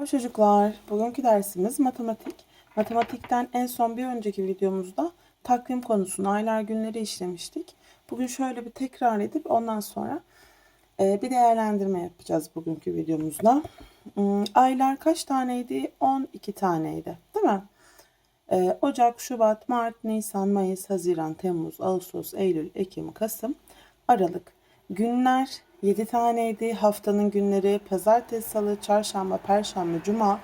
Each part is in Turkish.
Merhaba çocuklar. Bugünkü dersimiz matematik. Matematikten en son bir önceki videomuzda takvim konusunu aylar günleri işlemiştik. Bugün şöyle bir tekrar edip ondan sonra e, bir değerlendirme yapacağız bugünkü videomuzda. Hmm, Aylar kaç taneydi? 12 taneydi. Değil mi? E, Ocak, Şubat, Mart, Nisan, Mayıs, Haziran, Temmuz, Ağustos, Eylül, Ekim, Kasım, Aralık. Günler 7 taneydi. Haftanın günleri pazartesi, salı, çarşamba, perşembe, cuma,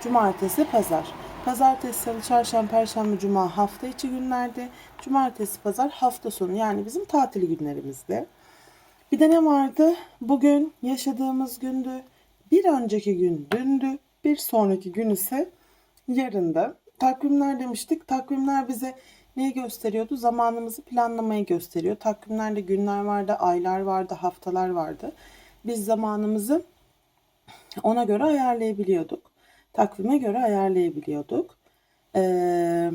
cumartesi, pazar. Pazartesi, salı, çarşamba, perşembe, cuma hafta içi günlerdi. Cumartesi, pazar hafta sonu yani bizim tatil günlerimizdi. Bir de ne vardı? Bugün yaşadığımız gündü. Bir önceki gün dündü. Bir sonraki gün ise yarındı. Takvimler demiştik. Takvimler bize neyi gösteriyordu? Zamanımızı planlamayı gösteriyor. Takvimlerde günler vardı, aylar vardı, haftalar vardı. Biz zamanımızı ona göre ayarlayabiliyorduk. Takvime göre ayarlayabiliyorduk. Ee,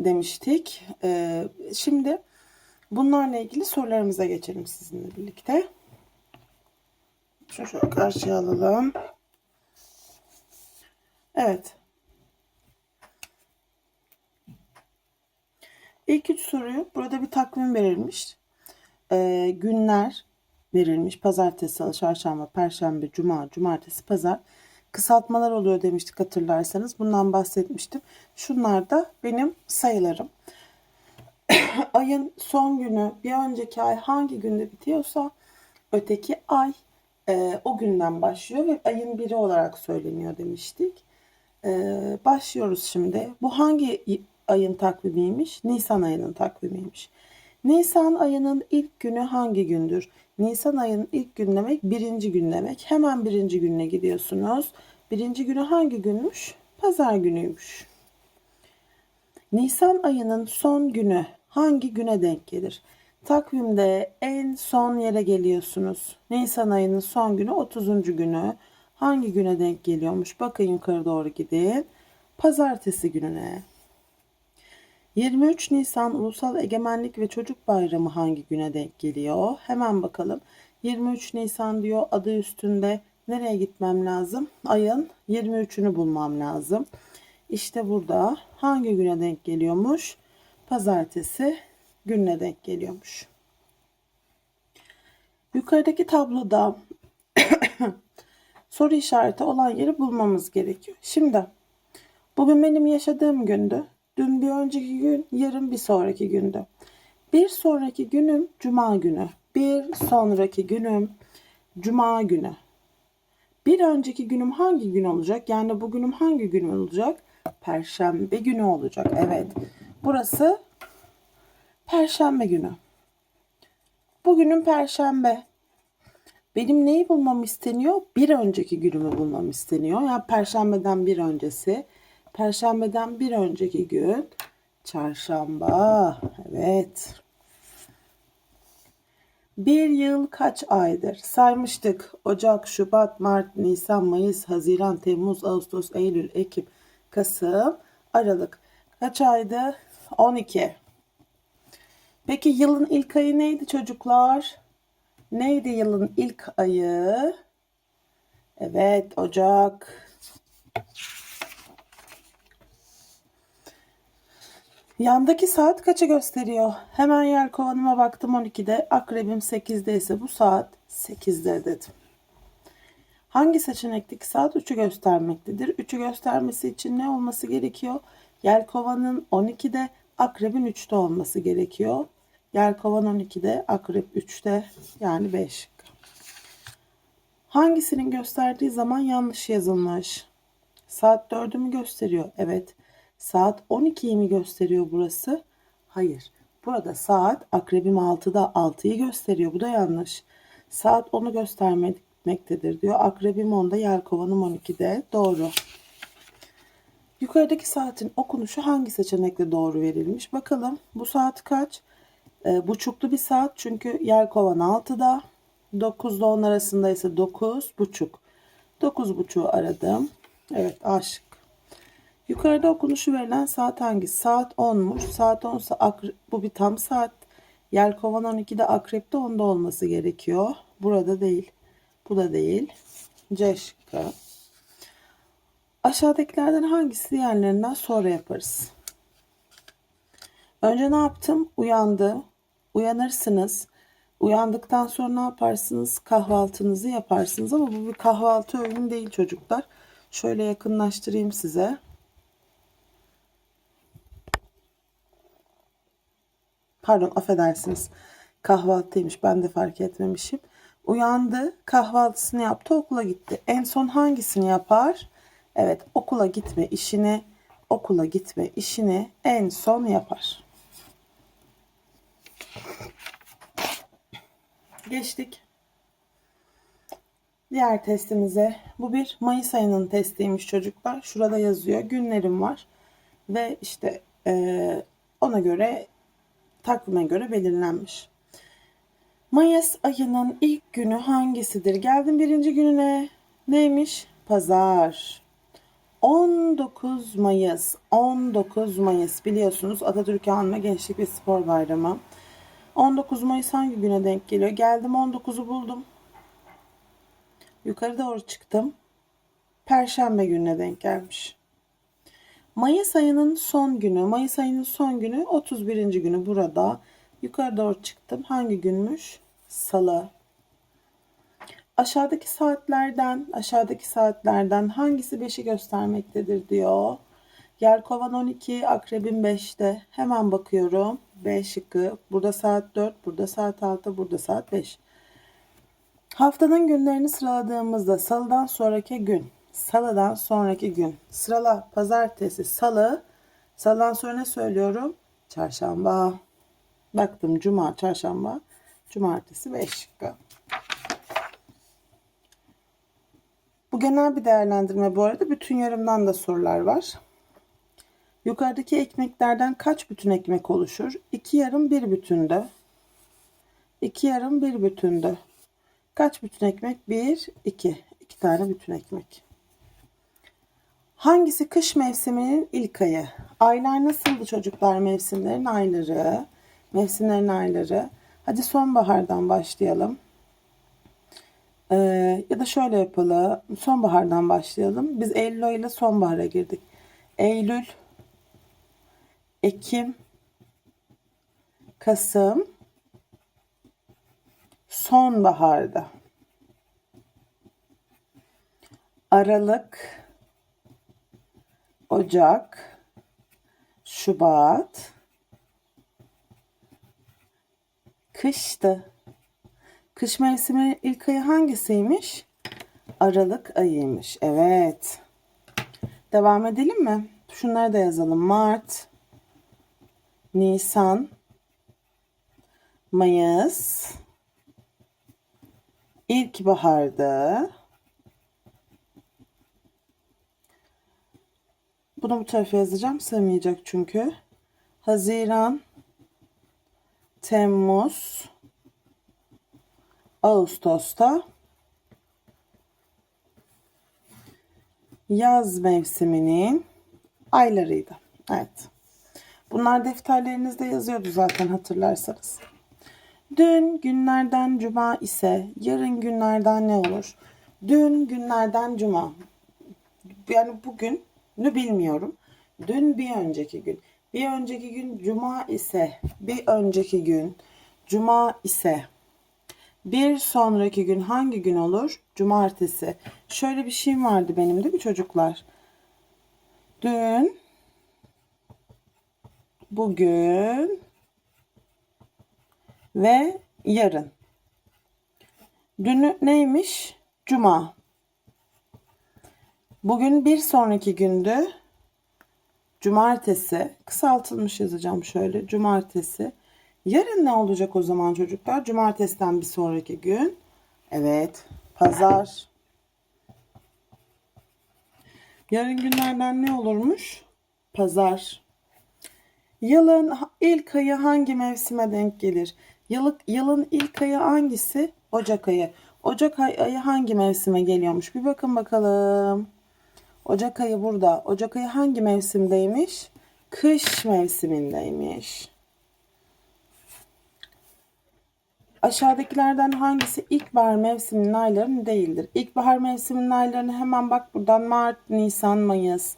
demiştik. Ee, şimdi bunlarla ilgili sorularımıza geçelim sizinle birlikte. Şunu şöyle karşıya alalım. Evet. İlk üç soruyu burada bir takvim verilmiş. Ee, günler verilmiş. Pazartesi, salı, çarşamba, perşembe, cuma, cumartesi, pazar. Kısaltmalar oluyor demiştik hatırlarsanız. Bundan bahsetmiştim. Şunlar da benim sayılarım. Ayın son günü bir önceki ay hangi günde bitiyorsa öteki ay e, o günden başlıyor ve ayın biri olarak söyleniyor demiştik. E, başlıyoruz şimdi. Bu hangi ayın takvimiymiş? Nisan ayının takvimiymiş. Nisan ayının ilk günü hangi gündür? Nisan ayının ilk gün demek birinci gün demek. Hemen birinci gününe gidiyorsunuz. Birinci günü hangi günmüş? Pazar günüymüş. Nisan ayının son günü hangi güne denk gelir? Takvimde en son yere geliyorsunuz. Nisan ayının son günü 30. günü. Hangi güne denk geliyormuş? Bakın yukarı doğru gidin. Pazartesi gününe. 23 Nisan Ulusal Egemenlik ve Çocuk Bayramı hangi güne denk geliyor? Hemen bakalım. 23 Nisan diyor adı üstünde. Nereye gitmem lazım? Ayın 23'ünü bulmam lazım. İşte burada hangi güne denk geliyormuş? Pazartesi gününe denk geliyormuş. Yukarıdaki tabloda soru işareti olan yeri bulmamız gerekiyor. Şimdi bugün benim yaşadığım gündü. Dün bir önceki gün, yarın bir sonraki gündü. Bir sonraki günüm cuma günü. Bir sonraki günüm cuma günü. Bir önceki günüm hangi gün olacak? Yani bugünüm hangi gün olacak? Perşembe günü olacak. Evet. Burası Perşembe günü. Bugünün Perşembe. Benim neyi bulmam isteniyor? Bir önceki günümü bulmam isteniyor. Yani Perşembeden bir öncesi. Perşembeden bir önceki gün. Çarşamba. Evet. Bir yıl kaç aydır? Saymıştık. Ocak, Şubat, Mart, Nisan, Mayıs, Haziran, Temmuz, Ağustos, Eylül, Ekim, Kasım, Aralık. Kaç aydı? 12. Peki yılın ilk ayı neydi çocuklar? Neydi yılın ilk ayı? Evet, Ocak. Yandaki saat kaçı gösteriyor? Hemen yer kovanıma baktım 12'de. Akrebim 8'de ise bu saat 8'de dedim. Hangi seçenekteki saat 3'ü göstermektedir? 3'ü göstermesi için ne olması gerekiyor? Yelkovanın 12'de, akrebin 3'te olması gerekiyor. Yelkovan 12'de, akrep 3'te yani 5. Hangisinin gösterdiği zaman yanlış yazılmış? Saat 4'ü mü gösteriyor? Evet. Saat 12'yi mi gösteriyor burası? Hayır. Burada saat akrebim 6'da 6'yı gösteriyor. Bu da yanlış. Saat 10'u göstermektedir diyor. Akrebim 10'da yelkovanım 12'de. Doğru. Yukarıdaki saatin okunuşu hangi seçenekle doğru verilmiş? Bakalım bu saat kaç? E, buçuklu bir saat çünkü yelkovan 6'da. 9 ile 10 arasında ise 9 buçuk. 9 buçuğu aradım. Evet A. Yukarıda okunuşu verilen saat hangisi? Saat 10'muş. Saat 10 ise bu bir tam saat. Yelkovan 12'de akrepte 10'da olması gerekiyor. Burada değil. Bu da değil. C şıkkı. Aşağıdakilerden hangisi diğerlerinden sonra yaparız? Önce ne yaptım? Uyandı. Uyanırsınız. Uyandıktan sonra ne yaparsınız? Kahvaltınızı yaparsınız ama bu bir kahvaltı öğünü değil çocuklar. Şöyle yakınlaştırayım size. Pardon affedersiniz. Kahvaltıymış. Ben de fark etmemişim. Uyandı, kahvaltısını yaptı, okula gitti. En son hangisini yapar? Evet, okula gitme işini, okula gitme işini en son yapar. Geçtik. Diğer testimize. Bu bir Mayıs ayının testiymiş çocuklar. Şurada yazıyor. Günlerim var. Ve işte eee, ona göre takvime göre belirlenmiş. Mayıs ayının ilk günü hangisidir? Geldim birinci gününe. Neymiş? Pazar. 19 Mayıs. 19 Mayıs biliyorsunuz Atatürk Anma Gençlik ve Spor Bayramı. 19 Mayıs hangi güne denk geliyor? Geldim 19'u buldum. Yukarı doğru çıktım. Perşembe gününe denk gelmiş. Mayıs ayının son günü. Mayıs ayının son günü 31. günü burada. Yukarı doğru çıktım. Hangi günmüş? Salı. Aşağıdaki saatlerden, aşağıdaki saatlerden hangisi 5'i göstermektedir diyor. Yelkovan 12, Akrebin 5'te. Hemen bakıyorum. B şıkkı. Burada saat 4, burada saat 6, burada saat 5. Haftanın günlerini sıraladığımızda salıdan sonraki gün, salıdan sonraki gün, sırala pazartesi, salı, salıdan sonra ne söylüyorum? Çarşamba. Baktım cuma, çarşamba, cumartesi 5 şıkkı. Bu genel bir değerlendirme bu arada. Bütün yarımdan da sorular var. Yukarıdaki ekmeklerden kaç bütün ekmek oluşur? İki yarım bir bütünde. İki yarım bir bütünde. Kaç bütün ekmek? Bir, iki. İki tane bütün ekmek. Hangisi kış mevsiminin ilk ayı? Aylar nasıldı çocuklar mevsimlerin ayları? Mevsimlerin ayları. Hadi sonbahardan başlayalım. Ee, ya da şöyle yapalım. Sonbahardan başlayalım. Biz Eylül ayıyla sonbahara girdik. Eylül, Ekim, Kasım, sonbaharda. Aralık, Ocak, Şubat, kıştı. Kış mevsimi ilk ayı hangisiymiş? Aralık ayıymış. Evet. Devam edelim mi? Şunları da yazalım. Mart, Nisan, Mayıs, ilkbaharda. Bunu bu tarafa yazacağım. Sığmayacak çünkü. Haziran, Temmuz, Ağustos'ta yaz mevsiminin aylarıydı. Evet. Bunlar defterlerinizde yazıyordu zaten hatırlarsanız. Dün günlerden cuma ise yarın günlerden ne olur? Dün günlerden cuma. Yani bugünü bilmiyorum. Dün bir önceki gün. Bir önceki gün cuma ise bir önceki gün cuma ise bir sonraki gün hangi gün olur? Cumartesi. Şöyle bir şeyim vardı benim değil mi çocuklar? Dün, bugün ve yarın. Dün neymiş? Cuma. Bugün bir sonraki gündü. Cumartesi. Kısaltılmış yazacağım şöyle. Cumartesi. Yarın ne olacak o zaman çocuklar? Cumartesiden bir sonraki gün. Evet. Pazar. Yarın günlerden ne olurmuş? Pazar. Yılın ilk ayı hangi mevsime denk gelir? Yıllık, yılın ilk ayı hangisi? Ocak ayı. Ocak ay- ayı hangi mevsime geliyormuş? Bir bakın bakalım. Ocak ayı burada. Ocak ayı hangi mevsimdeymiş? Kış mevsimindeymiş. Aşağıdakilerden hangisi ilkbahar mevsiminin ayları değildir? İlkbahar mevsiminin aylarını hemen bak buradan Mart, Nisan, Mayıs.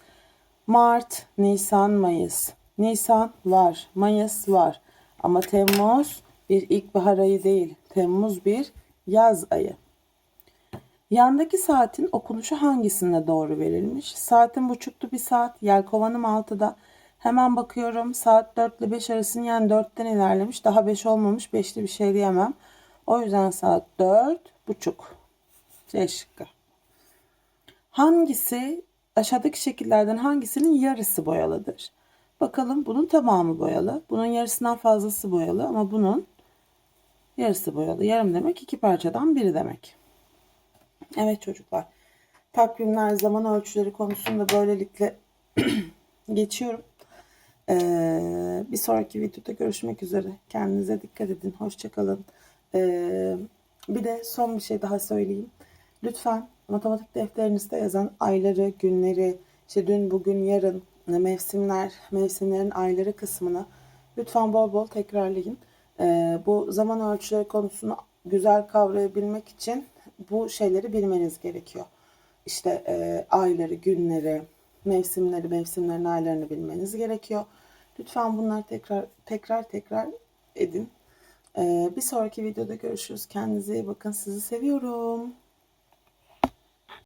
Mart, Nisan, Mayıs. Nisan var, Mayıs var. Ama Temmuz bir ilkbahar ayı değil. Temmuz bir yaz ayı. Yandaki saatin okunuşu hangisinde doğru verilmiş? Saatin buçuklu bir saat. Yelkovanım 6'da. Hemen bakıyorum. Saat 4 ile 5 arasını yani 4'ten ilerlemiş. Daha 5 olmamış. 5'li bir şey diyemem. O yüzden saat 4 buçuk. C şıkkı. Hangisi aşağıdaki şekillerden hangisinin yarısı boyalıdır? Bakalım bunun tamamı boyalı. Bunun yarısından fazlası boyalı ama bunun yarısı boyalı. Yarım demek iki parçadan biri demek. Evet çocuklar. Takvimler, zaman ölçüleri konusunda böylelikle geçiyorum. Ee, bir sonraki videoda görüşmek üzere. Kendinize dikkat edin. Hoşçakalın. Ee, bir de son bir şey daha söyleyeyim. Lütfen matematik defterinizde yazan ayları, günleri, işte dün, bugün, yarın, mevsimler, mevsimlerin ayları kısmını lütfen bol bol tekrarlayın. Ee, bu zaman ölçüleri konusunu güzel kavrayabilmek için bu şeyleri bilmeniz gerekiyor. İşte e, ayları, günleri, mevsimleri, mevsimlerin aylarını bilmeniz gerekiyor. Lütfen bunları tekrar tekrar tekrar edin. Ee, bir sonraki videoda görüşürüz. Kendinize iyi bakın. Sizi seviyorum.